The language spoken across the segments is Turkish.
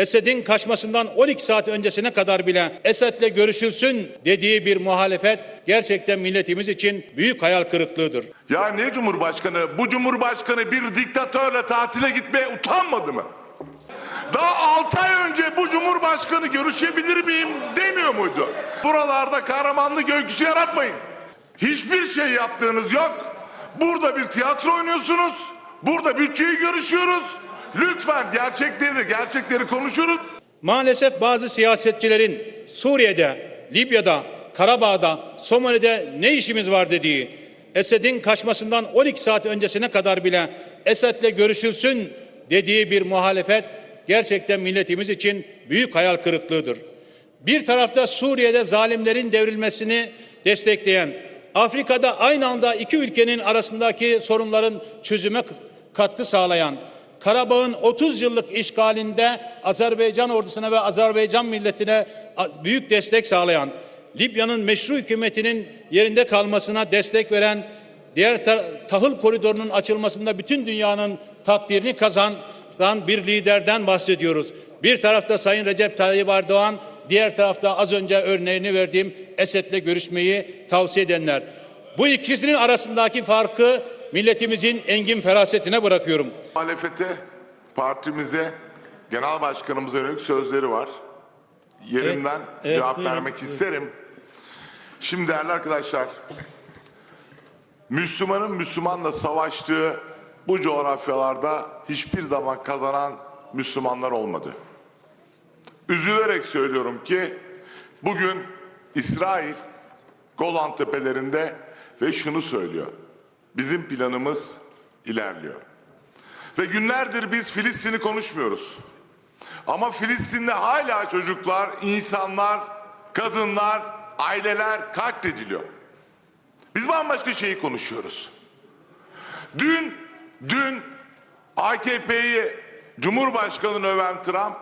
Esed'in kaçmasından 12 saat öncesine kadar bile Esed'le görüşülsün dediği bir muhalefet gerçekten milletimiz için büyük hayal kırıklığıdır. Ya ne Cumhurbaşkanı? Bu Cumhurbaşkanı bir diktatörle tatile gitmeye utanmadı mı? Daha 6 ay önce bu Cumhurbaşkanı görüşebilir miyim demiyor muydu? Buralarda kahramanlık öyküsü yaratmayın. Hiçbir şey yaptığınız yok. Burada bir tiyatro oynuyorsunuz. Burada bütçeyi görüşüyoruz. Lütfen gerçekleri, gerçekleri konuşuruz. Maalesef bazı siyasetçilerin Suriye'de, Libya'da, Karabağ'da, Somali'de ne işimiz var dediği, Esed'in kaçmasından 12 saat öncesine kadar bile Esed'le görüşülsün dediği bir muhalefet gerçekten milletimiz için büyük hayal kırıklığıdır. Bir tarafta Suriye'de zalimlerin devrilmesini destekleyen, Afrika'da aynı anda iki ülkenin arasındaki sorunların çözüme katkı sağlayan, Karabağ'ın 30 yıllık işgalinde Azerbaycan ordusuna ve Azerbaycan milletine büyük destek sağlayan, Libya'nın meşru hükümetinin yerinde kalmasına destek veren, diğer ta- tahıl koridorunun açılmasında bütün dünyanın takdirini kazanan bir liderden bahsediyoruz. Bir tarafta Sayın Recep Tayyip Erdoğan, diğer tarafta az önce örneğini verdiğim Esed'le görüşmeyi tavsiye edenler. Bu ikisinin arasındaki farkı milletimizin engin ferasetine bırakıyorum. Muhalefete, partimize, genel başkanımıza yönelik sözleri var. Yerimden evet, cevap buyurun, vermek buyurun. isterim. Şimdi değerli arkadaşlar, Müslümanın Müslümanla savaştığı bu coğrafyalarda hiçbir zaman kazanan Müslümanlar olmadı. Üzülerek söylüyorum ki bugün İsrail Golan Tepelerinde ve şunu söylüyor. Bizim planımız ilerliyor. Ve günlerdir biz Filistin'i konuşmuyoruz. Ama Filistin'de hala çocuklar, insanlar, kadınlar, aileler katlediliyor. Biz bambaşka şeyi konuşuyoruz. Dün, dün AKP'yi Cumhurbaşkanı'nı öven Trump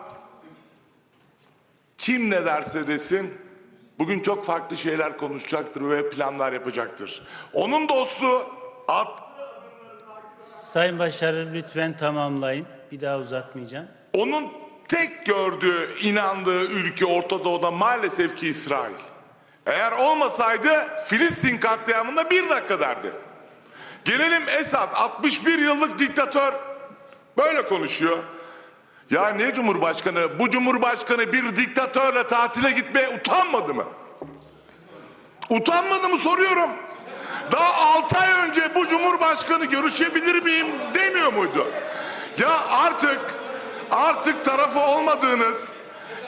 kim ne derse desin bugün çok farklı şeyler konuşacaktır ve planlar yapacaktır. Onun dostu at, Sayın Başarı lütfen tamamlayın. Bir daha uzatmayacağım. onun tek gördüğü, inandığı ülke Orta Doğu'da maalesef ki İsrail. Eğer olmasaydı Filistin katliamında bir dakika derdi. Gelelim Esad 61 yıllık diktatör böyle konuşuyor. Ya ne cumhurbaşkanı? Bu cumhurbaşkanı bir diktatörle tatile gitmeye utanmadı mı? Utanmadı mı soruyorum. Daha 6 ay önce bu cumhurbaşkanı görüşebilir miyim demiyor muydu? Ya artık artık tarafı olmadığınız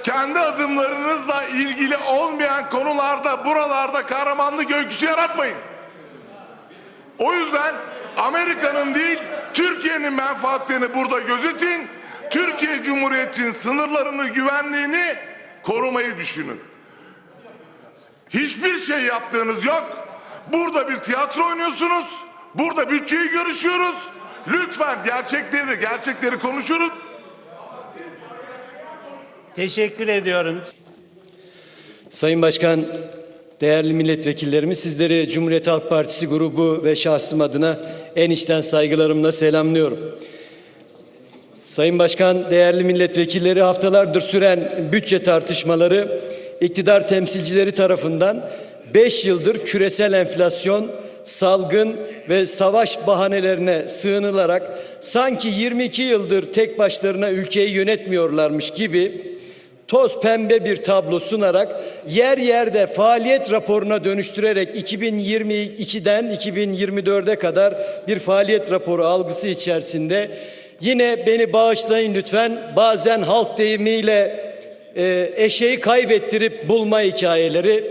kendi adımlarınızla ilgili olmayan konularda buralarda kahramanlık öyküsü yaratmayın. O yüzden Amerika'nın değil Türkiye'nin menfaatlerini burada gözetin. Türkiye Cumhuriyeti'nin sınırlarını, güvenliğini korumayı düşünün. Hiçbir şey yaptığınız yok. Burada bir tiyatro oynuyorsunuz. Burada bütçeyi görüşüyoruz. Lütfen gerçekleri, gerçekleri konuşuruz. Teşekkür ediyorum. Sayın Başkan, değerli milletvekillerimiz sizleri Cumhuriyet Halk Partisi grubu ve şahsım adına en içten saygılarımla selamlıyorum. Sayın Başkan, değerli milletvekilleri haftalardır süren bütçe tartışmaları iktidar temsilcileri tarafından 5 yıldır küresel enflasyon, salgın ve savaş bahanelerine sığınılarak sanki 22 yıldır tek başlarına ülkeyi yönetmiyorlarmış gibi toz pembe bir tablo sunarak yer yerde faaliyet raporuna dönüştürerek 2022'den 2024'e kadar bir faaliyet raporu algısı içerisinde yine beni bağışlayın lütfen bazen halk deyimiyle e, eşeği kaybettirip bulma hikayeleri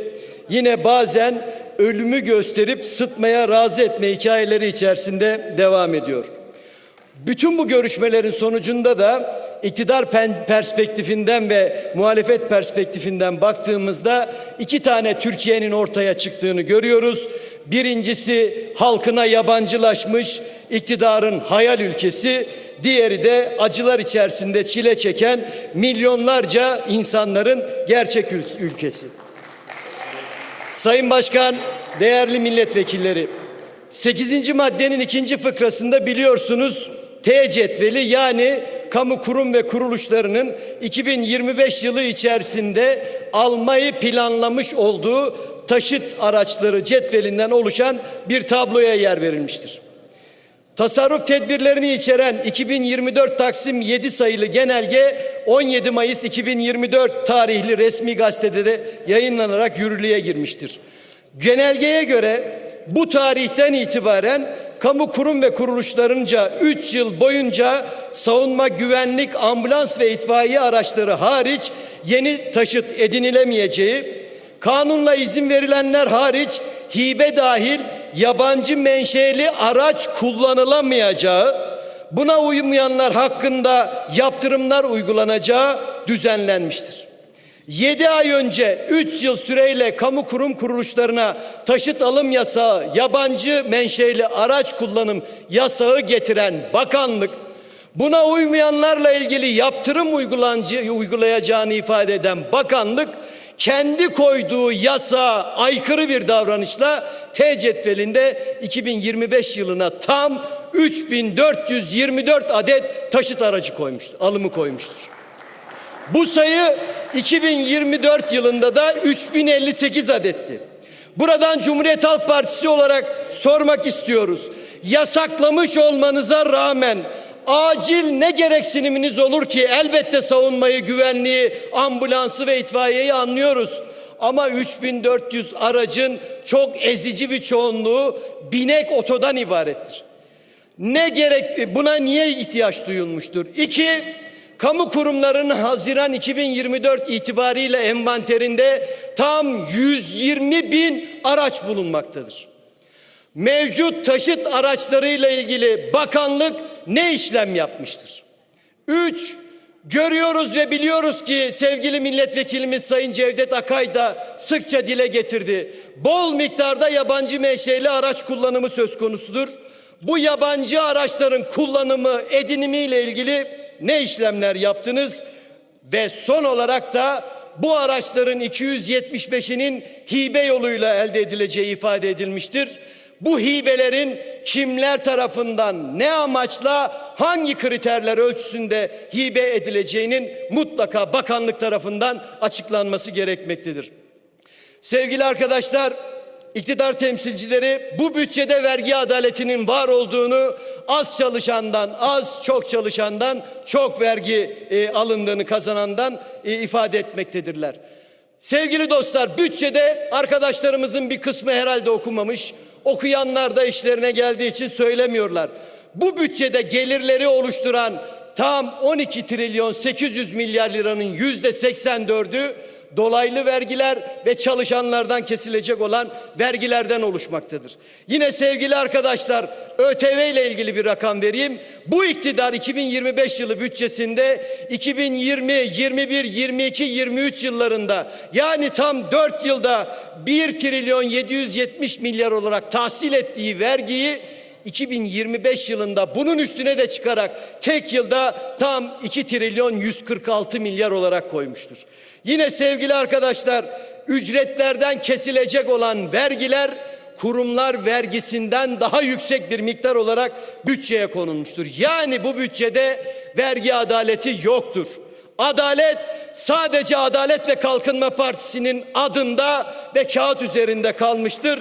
yine bazen ölümü gösterip sıtmaya razı etme hikayeleri içerisinde devam ediyor. Bütün bu görüşmelerin sonucunda da iktidar perspektifinden ve muhalefet perspektifinden baktığımızda iki tane Türkiye'nin ortaya çıktığını görüyoruz. Birincisi halkına yabancılaşmış iktidarın hayal ülkesi, diğeri de acılar içerisinde çile çeken milyonlarca insanların gerçek ül- ülkesi. Sayın Başkan, değerli milletvekilleri, 8. maddenin ikinci fıkrasında biliyorsunuz T cetveli yani kamu kurum ve kuruluşlarının 2025 yılı içerisinde almayı planlamış olduğu taşıt araçları cetvelinden oluşan bir tabloya yer verilmiştir. Tasarruf tedbirlerini içeren 2024 Taksim 7 sayılı genelge 17 Mayıs 2024 tarihli resmi gazetede de yayınlanarak yürürlüğe girmiştir. Genelgeye göre bu tarihten itibaren kamu kurum ve kuruluşlarınca 3 yıl boyunca savunma, güvenlik, ambulans ve itfaiye araçları hariç yeni taşıt edinilemeyeceği, kanunla izin verilenler hariç hibe dahil yabancı menşeli araç kullanılamayacağı, buna uymayanlar hakkında yaptırımlar uygulanacağı düzenlenmiştir. 7 ay önce 3 yıl süreyle kamu kurum kuruluşlarına taşıt alım yasağı, yabancı menşeli araç kullanım yasağı getiren bakanlık, buna uymayanlarla ilgili yaptırım uygulancı, uygulayacağını ifade eden bakanlık, kendi koyduğu yasağa aykırı bir davranışla T cetvelinde 2025 yılına tam 3424 adet taşıt aracı koymuştur, alımı koymuştur. Bu sayı 2024 yılında da 3058 adetti. Buradan Cumhuriyet Halk Partisi olarak sormak istiyoruz. Yasaklamış olmanıza rağmen acil ne gereksiniminiz olur ki elbette savunmayı, güvenliği, ambulansı ve itfaiyeyi anlıyoruz. Ama 3400 aracın çok ezici bir çoğunluğu binek otodan ibarettir. Ne gerek buna niye ihtiyaç duyulmuştur? İki, kamu kurumlarının Haziran 2024 itibariyle envanterinde tam 120 bin araç bulunmaktadır. Mevcut taşıt araçlarıyla ilgili bakanlık ne işlem yapmıştır? Üç, görüyoruz ve biliyoruz ki sevgili milletvekilimiz Sayın Cevdet Akay da sıkça dile getirdi. Bol miktarda yabancı menşeli araç kullanımı söz konusudur. Bu yabancı araçların kullanımı, edinimiyle ilgili ne işlemler yaptınız? Ve son olarak da bu araçların 275'inin hibe yoluyla elde edileceği ifade edilmiştir. Bu hibelerin kimler tarafından ne amaçla hangi kriterler ölçüsünde hibe edileceğinin mutlaka bakanlık tarafından açıklanması gerekmektedir. Sevgili arkadaşlar, iktidar temsilcileri bu bütçede vergi adaletinin var olduğunu az çalışandan az çok çalışandan çok vergi e, alındığını kazanandan e, ifade etmektedirler. Sevgili dostlar bütçede arkadaşlarımızın bir kısmı herhalde okumamış. Okuyanlar da işlerine geldiği için söylemiyorlar. Bu bütçede gelirleri oluşturan tam 12 trilyon 800 milyar liranın yüzde 84'ü dolaylı vergiler ve çalışanlardan kesilecek olan vergilerden oluşmaktadır. Yine sevgili arkadaşlar ÖTV ile ilgili bir rakam vereyim. Bu iktidar 2025 yılı bütçesinde 2020, 21, 22, 23 yıllarında yani tam 4 yılda 1 trilyon 770 milyar olarak tahsil ettiği vergiyi 2025 yılında bunun üstüne de çıkarak tek yılda tam 2 trilyon 146 milyar olarak koymuştur. Yine sevgili arkadaşlar ücretlerden kesilecek olan vergiler kurumlar vergisinden daha yüksek bir miktar olarak bütçeye konulmuştur. Yani bu bütçede vergi adaleti yoktur. Adalet sadece Adalet ve Kalkınma Partisi'nin adında ve kağıt üzerinde kalmıştır.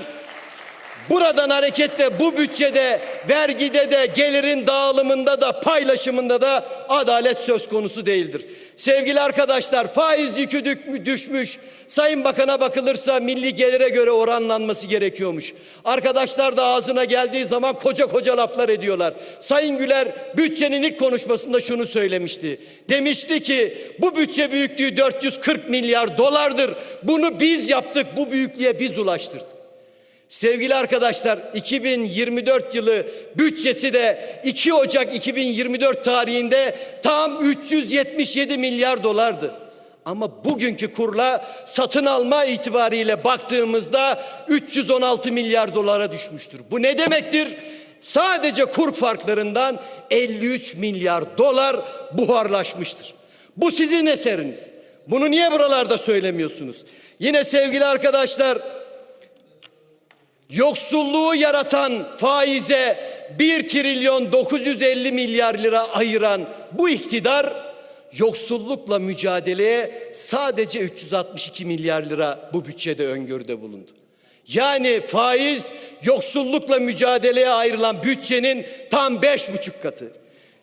Buradan hareketle bu bütçede, vergide de, gelirin dağılımında da, paylaşımında da adalet söz konusu değildir. Sevgili arkadaşlar faiz yükü düşmüş. Sayın Bakan'a bakılırsa milli gelire göre oranlanması gerekiyormuş. Arkadaşlar da ağzına geldiği zaman koca koca laflar ediyorlar. Sayın Güler bütçenin ilk konuşmasında şunu söylemişti. Demişti ki bu bütçe büyüklüğü 440 milyar dolardır. Bunu biz yaptık, bu büyüklüğe biz ulaştırdık. Sevgili arkadaşlar 2024 yılı bütçesi de 2 Ocak 2024 tarihinde tam 377 milyar dolardı. Ama bugünkü kurla satın alma itibariyle baktığımızda 316 milyar dolara düşmüştür. Bu ne demektir? Sadece kur farklarından 53 milyar dolar buharlaşmıştır. Bu sizin eseriniz. Bunu niye buralarda söylemiyorsunuz? Yine sevgili arkadaşlar Yoksulluğu yaratan faize 1 trilyon 950 milyar lira ayıran bu iktidar yoksullukla mücadeleye sadece 362 milyar lira bu bütçede öngörüde bulundu. Yani faiz yoksullukla mücadeleye ayrılan bütçenin tam beş buçuk katı.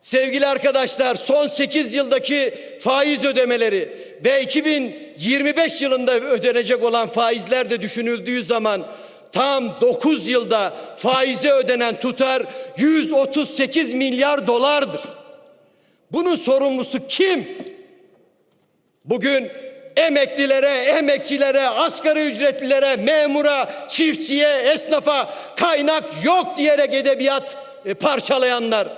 Sevgili arkadaşlar son 8 yıldaki faiz ödemeleri ve 2025 yılında ödenecek olan faizler de düşünüldüğü zaman tam 9 yılda faize ödenen tutar 138 milyar dolardır. Bunun sorumlusu kim? Bugün emeklilere, emekçilere, asgari ücretlilere, memura, çiftçiye, esnafa kaynak yok diyerek edebiyat e, parçalayanlar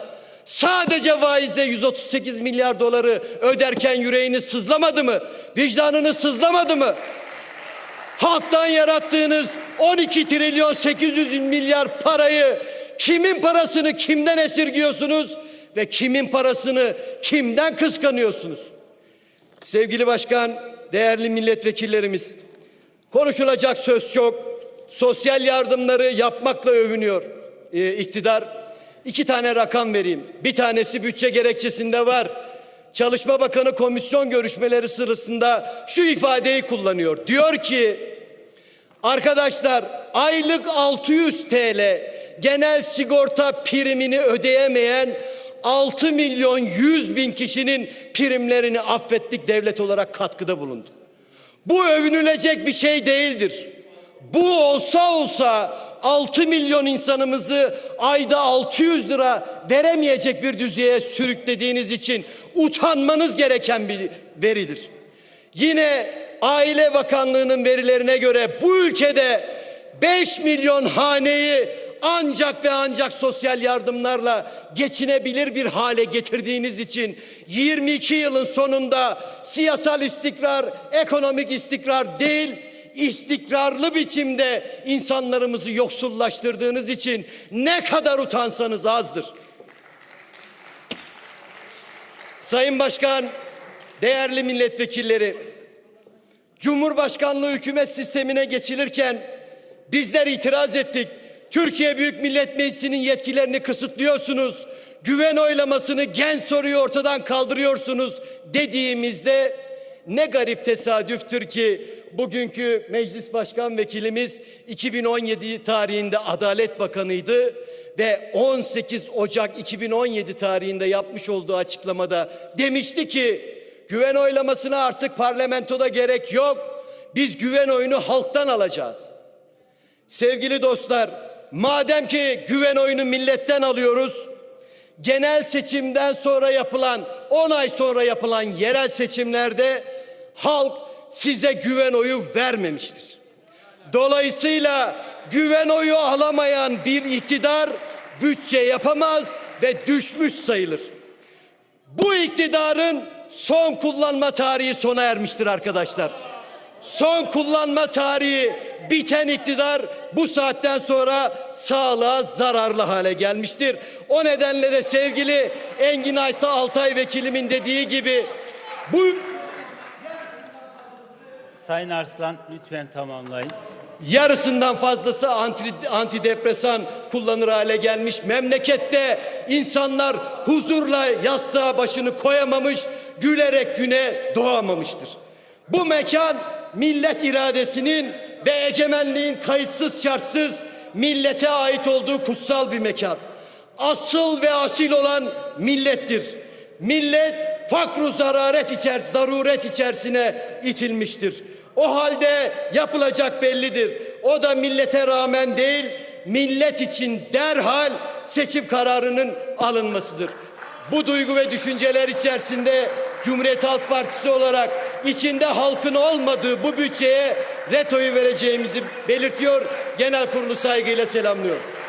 sadece faizle 138 milyar doları öderken yüreğiniz sızlamadı mı? Vicdanınız sızlamadı mı? Halktan yarattığınız 12 trilyon 800 milyar parayı kimin parasını kimden esirgiyorsunuz ve kimin parasını kimden kıskanıyorsunuz? Sevgili başkan, değerli milletvekillerimiz, konuşulacak söz çok. Sosyal yardımları yapmakla övünüyor e, iktidar. İki tane rakam vereyim. Bir tanesi bütçe gerekçesinde var. Çalışma Bakanı komisyon görüşmeleri sırasında şu ifadeyi kullanıyor. Diyor ki Arkadaşlar aylık 600 TL genel sigorta primini ödeyemeyen 6 milyon 100 bin kişinin primlerini affettik devlet olarak katkıda bulundu. Bu övünülecek bir şey değildir. Bu olsa olsa 6 milyon insanımızı ayda 600 lira veremeyecek bir düzeye sürüklediğiniz için utanmanız gereken bir veridir. Yine Aile Bakanlığı'nın verilerine göre bu ülkede 5 milyon haneyi ancak ve ancak sosyal yardımlarla geçinebilir bir hale getirdiğiniz için 22 yılın sonunda siyasal istikrar, ekonomik istikrar değil, istikrarlı biçimde insanlarımızı yoksullaştırdığınız için ne kadar utansanız azdır. Sayın Başkan, değerli milletvekilleri, Cumhurbaşkanlığı hükümet sistemine geçilirken bizler itiraz ettik. Türkiye Büyük Millet Meclisi'nin yetkilerini kısıtlıyorsunuz. Güven oylamasını gen soruyu ortadan kaldırıyorsunuz dediğimizde ne garip tesadüftür ki bugünkü meclis başkan vekilimiz 2017 tarihinde Adalet Bakanıydı ve 18 Ocak 2017 tarihinde yapmış olduğu açıklamada demişti ki güven oylamasına artık parlamentoda gerek yok. Biz güven oyunu halktan alacağız. Sevgili dostlar, madem ki güven oyunu milletten alıyoruz, genel seçimden sonra yapılan, 10 ay sonra yapılan yerel seçimlerde halk size güven oyu vermemiştir. Dolayısıyla güven oyu alamayan bir iktidar bütçe yapamaz ve düşmüş sayılır. Bu iktidarın son kullanma tarihi sona ermiştir arkadaşlar. Son kullanma tarihi biten iktidar bu saatten sonra sağlığa zararlı hale gelmiştir. O nedenle de sevgili Engin Ayta Altay vekilimin dediği gibi bu Sayın Arslan lütfen tamamlayın. Yarısından fazlası anti, antidepresan kullanır hale gelmiş. Memlekette insanlar huzurla yastığa başını koyamamış, gülerek güne doğamamıştır. Bu mekan millet iradesinin ve egemenliğin kayıtsız şartsız millete ait olduğu kutsal bir mekan. Asıl ve asil olan millettir. Millet fakru zararet içer, zaruret içerisine itilmiştir. O halde yapılacak bellidir. O da millete rağmen değil, millet için derhal seçim kararının alınmasıdır. Bu duygu ve düşünceler içerisinde Cumhuriyet Halk Partisi olarak içinde halkın olmadığı bu bütçeye retoyu vereceğimizi belirtiyor. Genel kurulu saygıyla selamlıyorum.